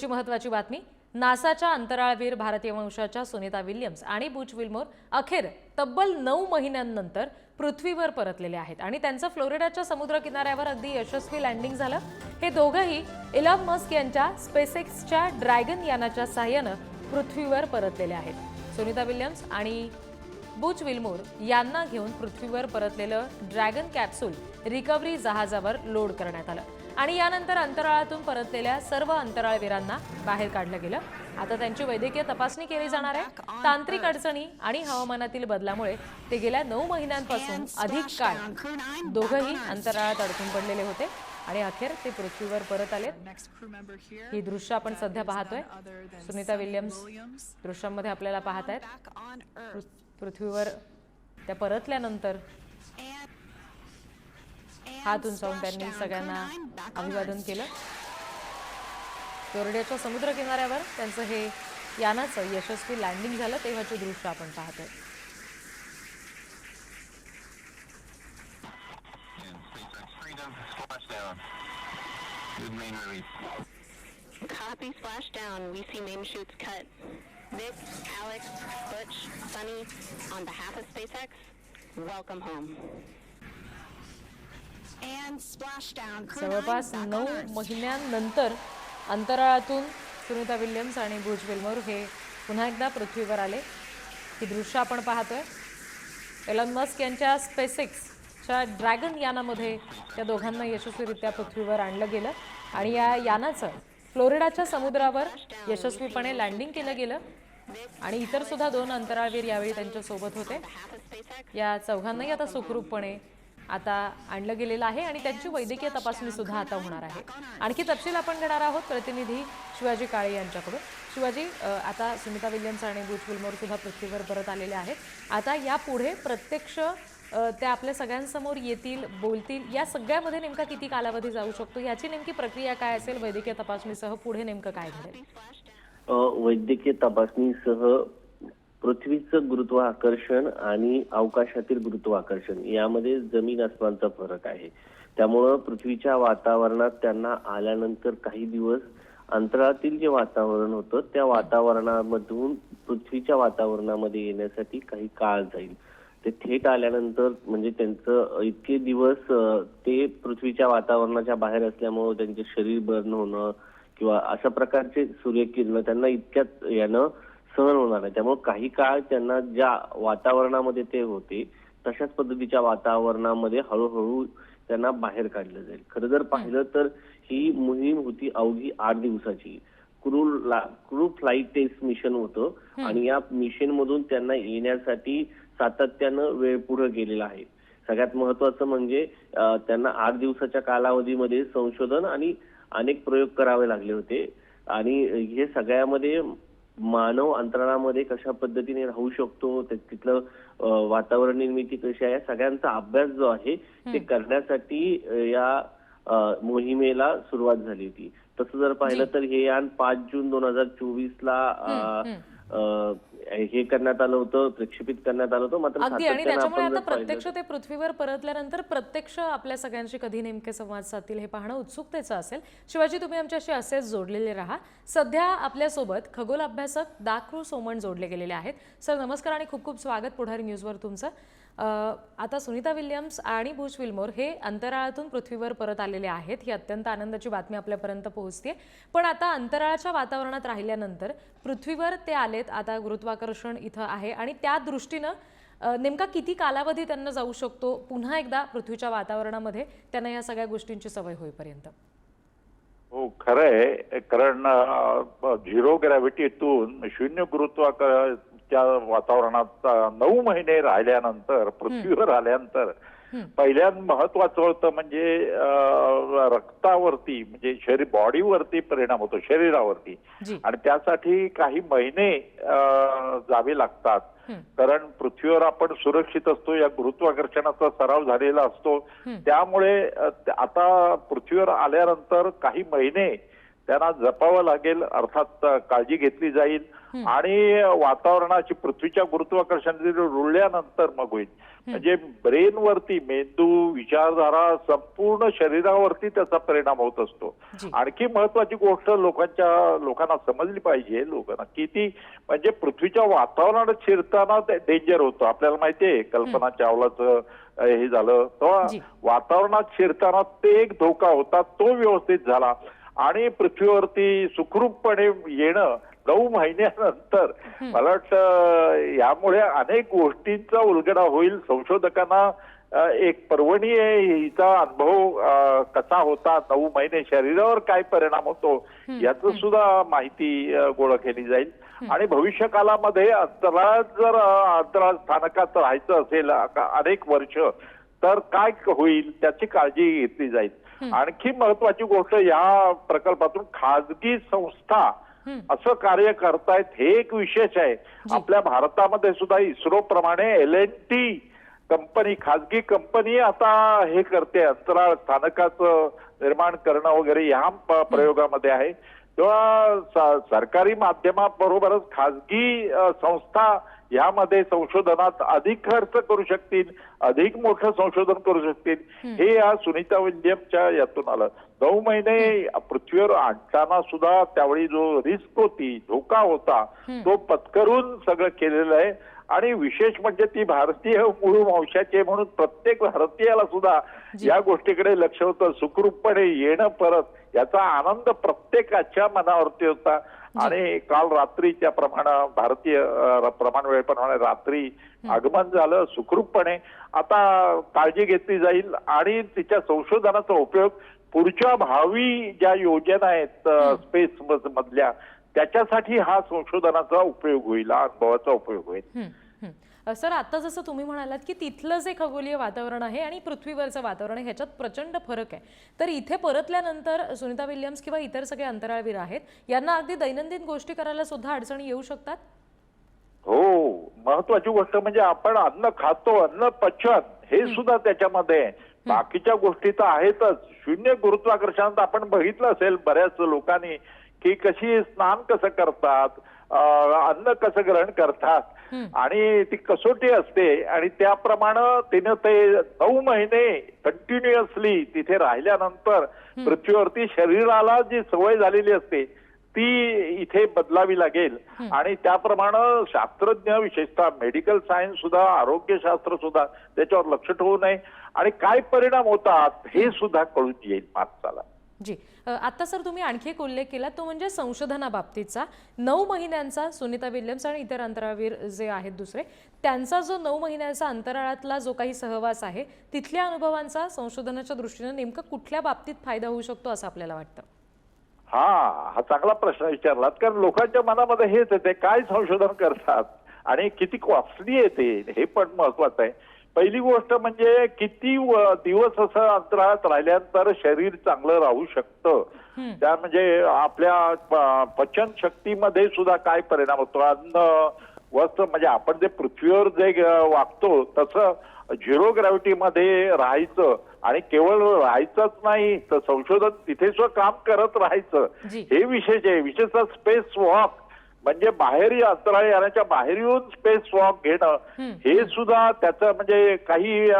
ची महत्वाची बातमी नासाच्या अंतराळवीर भारतीय वंशाच्या सुनीता विल्यम्स आणि बुच विल्मोर अखेर तब्बल नऊ महिन्यांनंतर पृथ्वीवर परतलेले आहेत. आणि त्यांचं फ्लोरिडाच्या समुद्र किनाऱ्यावर अगदी यशस्वी लँडिंग झालं. हे दोघंही इलॉन मस्क यांच्या स्पेसेक्सच्या ड्रॅगन यानाच्या सहाय्यानं पृथ्वीवर परतलेले आहेत. सुनीता विल्यम्स आणि बुच विल्मोर यांना घेऊन पृथ्वीवर परतलेलं ड्रॅगन कॅप्सूल रिकव्हरी जहाजावर लोड करण्यात आलं. आणि यानंतर अंतराळातून परतलेल्या सर्व अंतराळवीरांना बाहेर काढलं गेलं. आता त्यांची वैद्यकीय तपासणी केली जाणार आहे. तांत्रिक अडचणी आणि हवामानातील बदलामुळे ते गेल्या नऊ महिन्यांपासून अधिक काळ दोघंही अंतराळात अडकून पडलेले होते आणि अखेर ते पृथ्वीवर परत आले ही दृश्य आपण सध्या पाहतोय. सुनीता विल्यम्स दृश्यांमध्ये आपल्याला पाहत आहेत पृथ्वीवर त्या परतल्यानंतर हात उंचावून त्यांनी सगळ्यांना अभिवादन केलं फ्लोरिडाच्या समुद्र किनाऱ्यावर त्यांचं हे यानाचं यशस्वी लँडिंग झालं तेव्हाचे दृश्य आपण पाहतोय Copy splash down. We see main shoots cut. Vic, Alex, Butch, Sunny, on behalf of SpaceX, welcome home. जवळपास नऊ. महिन्यांनंतर अंतराळातून सुनीता विल्यम्स आणि बुच विल्मोर हे पुन्हा एकदा पृथ्वीवर आले. ही दृश्य आपण पाहतोय. एलॉन मस्क यांच्या स्पेसिक्सच्या ड्रॅगन यानामध्ये त्या दोघांना यशस्वीरित्या पृथ्वीवर आणलं गेलं आणि या यानाचं फ्लोरिडाच्या समुद्रावर यशस्वीपणे लँडिंग केलं गेलं. आणि इतर सुद्धा दोन अंतराळवीर यावेळी त्यांच्यासोबत होते. या चौघांनाही आता सुखरूपपणे आता आणलं गेलेलं आहे आणि त्यांची वैद्यकीय तपासणी सुद्धा आता होणार आहे. आणखी तपशील आपण घेणार आहोत. प्रतिनिधी शिवाजी काळे यांच्याकडून. शिवाजी आता सुनीता विल्यम्स आणि बुच सुद्धा पृथ्वीवर परत आलेले आहेत. आता यापुढे प्रत्यक्ष त्या आपल्या सगळ्यांसमोर येतील बोलतील या सगळ्यामध्ये नेमका किती कालावधी जाऊ शकतो? याची नेमकी प्रक्रिया काय असेल? वैद्यकीय तपासणीसह पुढे नेमकं काय घडेल? वैद्यकीय तपासणीसह पृथ्वीचं गुरुत्वाकर्षण आणि अवकाशातील गुरुत्वाकर्षण यामध्ये जमीन आसमानचा फरक आहे. त्यामुळं पृथ्वीच्या वातावरणात त्यांना आल्यानंतर काही दिवस अंतराळातील जे वातावरण होतं त्या वातावरणामधून पृथ्वीच्या वातावरणामध्ये येण्यासाठी काही काळ जाईल. ते थेट आल्यानंतर म्हणजे त्यांचं इतके दिवस ते पृथ्वीच्या वातावरणाच्या बाहेर असल्यामुळं त्यांचे शरीर बर्न होणं किंवा अशा प्रकारचे सूर्यकिरण त्यांना इतक्यात यानं सहन होणार नाही. त्यामुळे काही काळ त्यांना ज्या वातावरणामध्ये ते होते तशाच पद्धतीच्या वातावरणामध्ये हळूहळू त्यांना बाहेर काढलं जाईल. खरं जर पाहिलं तर ही मोहीम होती अवघी आठ दिवसाची. Crew crew flight test mission होतं आणि या मिशन मधून त्यांना येण्यासाठी सातत्यानं वेळ पुढे गेलेला आहे. सगळ्यात महत्वाचं म्हणजे त्यांना आठ दिवसाच्या कालावधीमध्ये संशोधन आणि अनेक प्रयोग करावे लागले होते. आणि हे सगळ्यामध्ये मानव अंतराळामध्ये कशा पद्धतीने राहू शकतो तिथलं वातावरण निर्मिती कशी आहे या सगळ्यांचा अभ्यास जो आहे ते करण्यासाठी या मोहिमेला सुरुवात झाली होती. तसं जर पाहिलं तर हे यान पाच जून दोन हजार चोवीस ला हे करण्यात आलं होतं प्रक्षेपित करण्यात आलं होतं मात्र अगदी. आणि त्याच्यामुळे आता प्रत्यक्ष ते पृथ्वीवर परतल्यानंतर प्रत्यक्ष आपल्या सगळ्यांशी कधी नेमके संवाद साधतील हे पाहणं उत्सुकतेचं असेल. शिवाजी तुम्ही आमच्याशी असेच जोडलेले राहा. सध्या आपल्यासोबत खगोल अभ्यासक दाक्रू सोमण जोडले गेलेले आहेत. सर नमस्कार आणि खूप खूप स्वागत पुढारी न्यूजवर तुमचं. आता सुनीता विल्यम्स आणि बुश विल्मोर हे अंतराळातून पृथ्वीवर परत आलेले आहेत. ही अत्यंत आनंदाची बातमी आपल्यापर्यंत पोहोचते पण आता अंतराळाच्या वातावरणात राहिल्यानंतर पृथ्वीवर ते आलेत. आता गुरुत्वाकर्षण इथं आहे आणि त्या दृष्टीनं नेमका किती कालावधी त्यांना जाऊ शकतो? पुन्हा एकदा पृथ्वीच्या वातावरणामध्ये त्यांना या सगळ्या गोष्टींची सवय होईपर्यंत. हो खरंय. कारण झिरो ग्रॅव्हिटीतून शून्य गुरुत्वाकर्षणच्या वातावरणात नऊ महिने राहिल्यानंतर पृथ्वीवर आल्यानंतर पहिल्यात महत्वाचं होतं म्हणजे रक्तावरती म्हणजे शरीर बॉडीवरती परिणाम होतो शरीरावरती. आणि त्यासाठी काही महिने जावे लागतात. कारण पृथ्वीवर आपण सुरक्षित असतो या गुरुत्वाकर्षणाचा सराव झालेला असतो. त्यामुळे आता पृथ्वीवर आल्यानंतर काही महिने त्यांना जपावं लागेल अर्थात काळजी घेतली जाईल आणि वातावरणाची पृथ्वीच्या गुरुत्वाकर्षणाने रुळल्यानंतर मग होईल. म्हणजे ब्रेनवरती मेंदू विचारधारा संपूर्ण शरीरावरती त्याचा परिणाम होत असतो. आणखी महत्वाची गोष्ट लोकांच्या लोकांना समजली पाहिजे लोकांना की ती म्हणजे पृथ्वीच्या वातावरणात शिरताना डेंजर होतं. आपल्याला माहितीये कल्पना चावलाचं हे झालं. तेव्हा. वातावरणात शिरताना ते एक धोका होता तो व्यवस्थित झाला. आणि पृथ्वीवरती सुखरूपपणे येणं नऊ महिन्यानंतर मला वाटतं यामुळे अनेक गोष्टींचा उलगडा होईल. संशोधकांना एक पर्वणी आहे हिचा अनुभव कसा होता नऊ महिने शरीरावर काय परिणाम होतो याच सुद्धा माहिती गोळा केली जाईल. आणि भविष्य कालामध्ये अंतराळात जर अंतराळ स्थानकात राहायचं असेल अनेक वर्ष तर काय होईल त्याची काळजी घेतली जाईल. आणखी महत्वाची गोष्ट या प्रकल्पातून खाजगी संस्था असं कार्य करतायत हे एक विशेष आहे. आपल्या भारतामध्ये सुद्धा इस्रो प्रमाणे एल एन टी कंपनी खाजगी कंपनी आता हे करते. अंतराळ स्थानकाचं निर्माण करणं वगैरे ह्या प्रयोगामध्ये आहे. स- सरकारी माध्यमाबरोबरच खाजगी संस्था यामध्ये संशोधनात अधिक खर्च करू शकतील अधिक मोठं संशोधन करू शकतील. हे. या सुनीता विल्यमच्या यातून आलं. नऊ महिने पृथ्वीवर आणताना सुद्धा त्यावेळी जो रिस्क होती धोका होता तो पत्करून सगळं केलेलं आहे. आणि विशेष म्हणजे ती भारतीय मूळ वंशाची म्हणून प्रत्येक भारतीयाला सुद्धा या गोष्टीकडे लक्ष होतं. सुखरूपपणे येणं परत याचा आनंद प्रत्येकाच्या मनावरती होता. आणि काल रात्री त्याप्रमाणे भारतीय प्रमाण वेळेप्रमाणे रात्री आगमन झालं सुखरूपपणे. आता काळजी घेतली जाईल आणि तिच्या संशोधनाचा उपयोग पुढच्या भावी ज्या योजना आहेत स्पेस मधल्या त्याच्यासाठी हा संशोधनाचा उपयोग होईल हा अनुभवाचा उपयोग होईल. सर आता जसं तुम्ही म्हणालात की तिथलं जे खगोलीय वातावरण आहे आणि पृथ्वीवरचं वातावरण आहे ह्याच्यात प्रचंड फरक आहे. तर इथे परतल्यानंतर सुनीता विल्यम्स किंवा इतर सगळे अंतराळवीर आहेत यांना अगदी दैनंदिन गोष्टी करायला सुद्धा अडचणी येऊ शकतात? हो महत्वाची गोष्ट म्हणजे आपण अन्न खातो अन्न पचन हे सुद्धा त्याच्यामध्ये. बाकीच्या गोष्टी तर आहेतच. शून्य गुरुत्वाकर्षणात आपण बघितलं असेल बऱ्याच लोकांनी की कशी स्नान कसं करतात अन्न कसं ग्रहण करतात. आणि ती कसोटी असते आणि त्याप्रमाणे तिनं ते नऊ महिने कंटिन्युअसली तिथे राहिल्यानंतर पृथ्वीवरती शरीराला जी सवय झालेली असते ती इथे बदलावी लागेल. आणि त्याप्रमाणे शास्त्रज्ञ विशेषतः मेडिकल सायन्स सुद्धा आरोग्यशास्त्र सुद्धा त्याच्यावर लक्ष ठेवू नये. आणि काय परिणाम होतात हे. सुद्धा कळून येईल माणसाला. जी. आता सर तुम्ही आणखी एक उल्लेख केला तो म्हणजे संशोधनाबाबतीचा नऊ महिन्यांचा सुनीता विल्यम्स आणि इतर अंतराळवीर जे आहेत दुसरे त्यांचा जो नऊ महिन्यांचा अंतराळातला जो काही सहवास आहे तिथल्या अनुभवांचा संशोधनाच्या दृष्टीनं नेमकं कुठल्या बाबतीत फायदा होऊ शकतो असं आपल्याला वाटतं? हा हा चांगला प्रश्न विचारलात कारण लोकांच्या मनामध्ये हेच येते काय संशोधन करतात आणि किती कॉस्टली येते हे पण महत्वाचं आहे. पहिली गोष्ट म्हणजे किती दिवस असं अंतराळात राहिल्यानंतर शरीर चांगलं राहू शकतं. त्या म्हणजे आपल्या पचन शक्तीमध्ये सुद्धा काय परिणाम होतो? अन्न वस्त्र म्हणजे आपण जे पृथ्वीवर जे वागतो तसं झिरो ग्रॅव्हिटीमध्ये राहायचं आणि केवळ राहायचंच नाही तर संशोधन तिथे सुद्धा काम करत राहायचं. हे विशेष आहे. विशेषतः स्पेस वॉक म्हणजे बाहेर अंतराळ यानाच्या बाहेर येऊन स्पेस वॉक घेणं हे सुद्धा त्याचं म्हणजे काही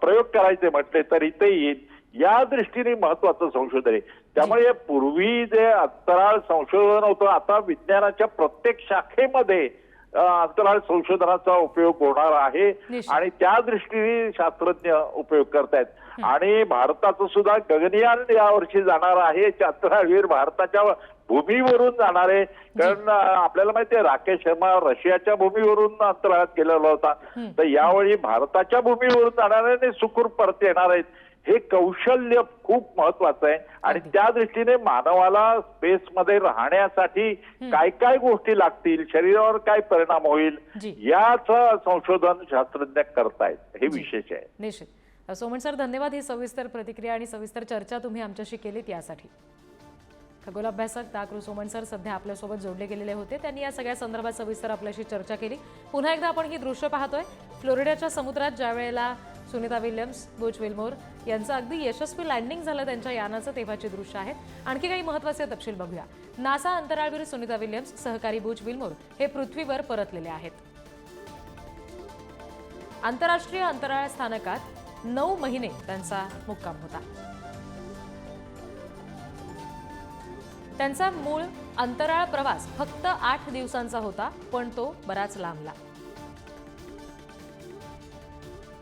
प्रयोग करायचे म्हटले तर इथे येईल. या दृष्टीने महत्वाचं संशोधन आहे. त्यामुळे पूर्वी जे अंतराळ संशोधन होतं आता विज्ञानाच्या प्रत्येक शाखेमध्ये अंतराळ संशोधनाचा उपयोग होणार आहे. आणि त्या दृष्टीने शास्त्रज्ञ उपयोग करतायत. आणि भारताचं सुद्धा गगनयान यावर्षी जाणार आहे. अंतराळवीर भारताच्या भूमीवरून जाणार. कारण आपल्याला माहिती आहे राकेश शर्मा रशियाच्या भूमीवरून अंतराळात गेलेला होता. तर यावेळी भारताच्या भूमीवरून जाणार सुखरूप परत येणार आहेत. हे कौशल्य खूप महत्वाचं आहे. आणि. त्या दृष्टीने मानवाला स्पेसमध्ये राहण्यासाठी काय काय गोष्टी लागतील शरीरावर काय परिणाम होईल. याचं संशोधन शास्त्रज्ञ करतायत. हे विशेष आहे. निश्चित. अ, सोमन सर धन्यवाद. ही सविस्तर प्रतिक्रिया आणि सविस्तर चर्चा तुम्ही आमच्याशी केलीत यासाठी. खगोल अभ्यासक दाकृ सोमण सर सध्या आपल्यासोबत जोडले गेलेले होते. त्यांनी या सगळ्या संदर्भात सविस्तर आपल्याशी चर्चा केली. पुन्हा एकदा आपण ही दृश्य पाहतोय. फ्लोरिडाच्या समुद्रात ज्या वेळेला सुनीता विल्यम्स बुच विल्मोर यांचं अगदी यशस्वी लँडिंग झालं त्यांच्या यानाचं तेव्हाची दृश्य आहेत आणखी काही महत्त्वाचे तपशील बघूया. नासा अंतराळवीर सुनीता विल्यम्स सहकारी बुच विल्मोर हे पृथ्वीवर परतलेले आहेत. आंतरराष्ट्रीय अंतराळ स्थानकात नऊ महिने त्यांचा मुक्काम होता. त्यांचा मूळ अंतराळ प्रवास फक्त आठ दिवसांचा होता पण तो बराच लांबला.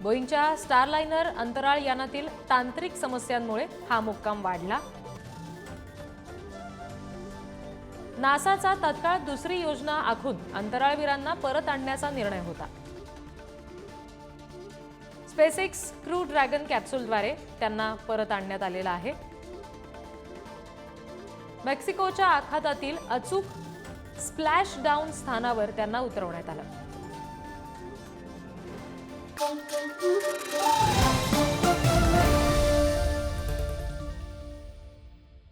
बोईंगच्या स्टारलाइनर अंतराळ यानातील तांत्रिक समस्यांमुळे हा मुक्काम वाढला. नासाचा तत्काळ दुसरी योजना आखून अंतराळवीरांना परत आणण्याचा निर्णय होता. स्पेसिक्स क्रू ड्रॅगन कॅप्सूलद्वारे त्यांना परत आणण्यात आलेला आहे. मेक्सिकोच्या आखातातील अचूक स्प्लॅश डाऊन स्थानावर त्यांना उतरवण्यात आलं.